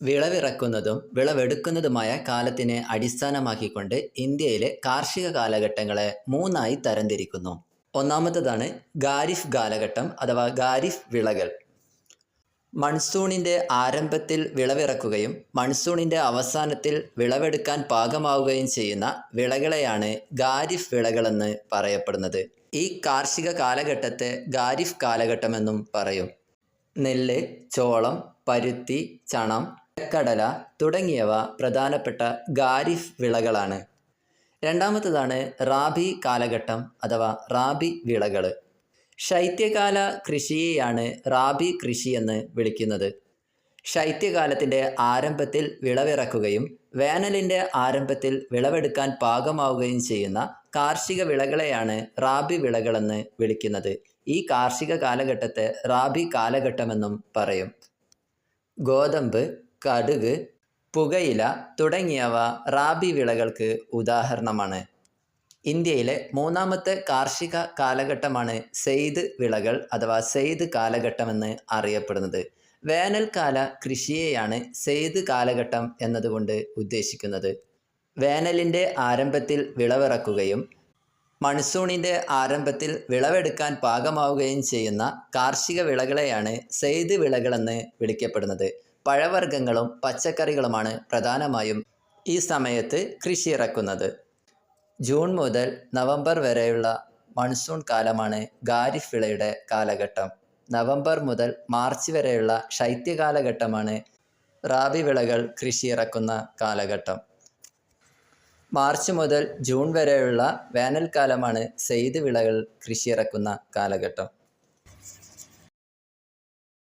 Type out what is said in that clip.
വിളവിറക്കുന്നതും വിളവെടുക്കുന്നതുമായ കാലത്തിനെ അടിസ്ഥാനമാക്കിക്കൊണ്ട് ഇന്ത്യയിലെ കാർഷിക കാലഘട്ടങ്ങളെ മൂന്നായി തരംതിരിക്കുന്നു. ഒന്നാമത്തതാണ് ഖാരിഫ് കാലഘട്ടം അഥവാ ഖാരിഫ് വിളകൾ. മൺസൂണിന്റെ ആരംഭത്തിൽ വിളവിറക്കുകയും മൺസൂണിന്റെ അവസാനത്തിൽ വിളവെടുക്കാൻ പാകമാവുകയും ചെയ്യുന്ന വിളകളെയാണ് ഖാരിഫ് വിളകളെന്ന് പറയപ്പെടുന്നത്. ഈ കാർഷിക കാലഘട്ടത്തെ ഖാരിഫ് കാലഘട്ടമെന്നും പറയും. നെല്ല് ചോളം പരുത്തി ചണം കടല തുടങ്ങിയവ പ്രധാനപ്പെട്ട ഖാരിഫ് വിളകളാണ്. രണ്ടാമത്തതാണ് റാബി കാലഘട്ടം അഥവാ റാബി വിളകൾ ശൈത്യകാല കൃഷിയെയാണ് റാബി കൃഷി എന്ന് വിളിക്കുന്നത്. ശൈത്യകാലത്തിന്റെ ആരംഭത്തിൽ വിളവിറക്കുകയും വേനലിന്റെ ആരംഭത്തിൽ വിളവെടുക്കാൻ പാകമാവുകയും ചെയ്യുന്ന കാർഷിക വിളകളെയാണ് റാബി വിളകളെന്ന് വിളിക്കുന്നത്. ഈ കാർഷിക കാലഘട്ടത്തെ റാബി കാലഘട്ടമെന്നും പറയും. ഗോതമ്പ് കടുക് പുകയില തുടങ്ങിയവ റാബി വിളകൾക്ക് ഉദാഹരണമാണ്. ഇന്ത്യയിലെ മൂന്നാമത്തെ കാർഷിക കാലഘട്ടമാണ് സെയ്ദ് വിളകൾ അഥവാ സെയ്ദ് കാലഘട്ടമെന്ന് അറിയപ്പെടുന്നത്. വേനൽക്കാല കൃഷിയെയാണ് സെയ്ദ് കാലഘട്ടം എന്നതുകൊണ്ട് ഉദ്ദേശിക്കുന്നത്. വേനലിന്റെ ആരംഭത്തിൽ വിളവിറക്കുകയും മൺസൂണിന്റെ ആരംഭത്തിൽ വിളവെടുക്കാൻ പാകമാവുകയും ചെയ്യുന്ന കാർഷിക വിളകളെയാണ് സെയ്ദ് വിളകളെന്ന് വിളിക്കപ്പെടുന്നത്. പഴവർഗങ്ങളും പച്ചക്കറികളുമാണ് പ്രധാനമായും ഈ സമയത്ത് കൃഷി ഇറക്കുന്നത് ജൂൺ മുതൽ നവംബർ വരെയുള്ള മൺസൂൺ കാലമാണ് ഖാരിഫ് വിളയുടെ കാലഘട്ടം. നവംബർ മുതൽ മാർച്ച് വരെയുള്ള ശൈത്യകാലഘട്ടമാണ് റാബി വിളകൾ കൃഷിയിറക്കുന്ന കാലഘട്ടം. മാർച്ച് മുതൽ ജൂൺ വരെയുള്ള വേനൽക്കാലമാണ് സെയ്ദ് വിളകൾ കൃഷിയിറക്കുന്ന കാലഘട്ടം.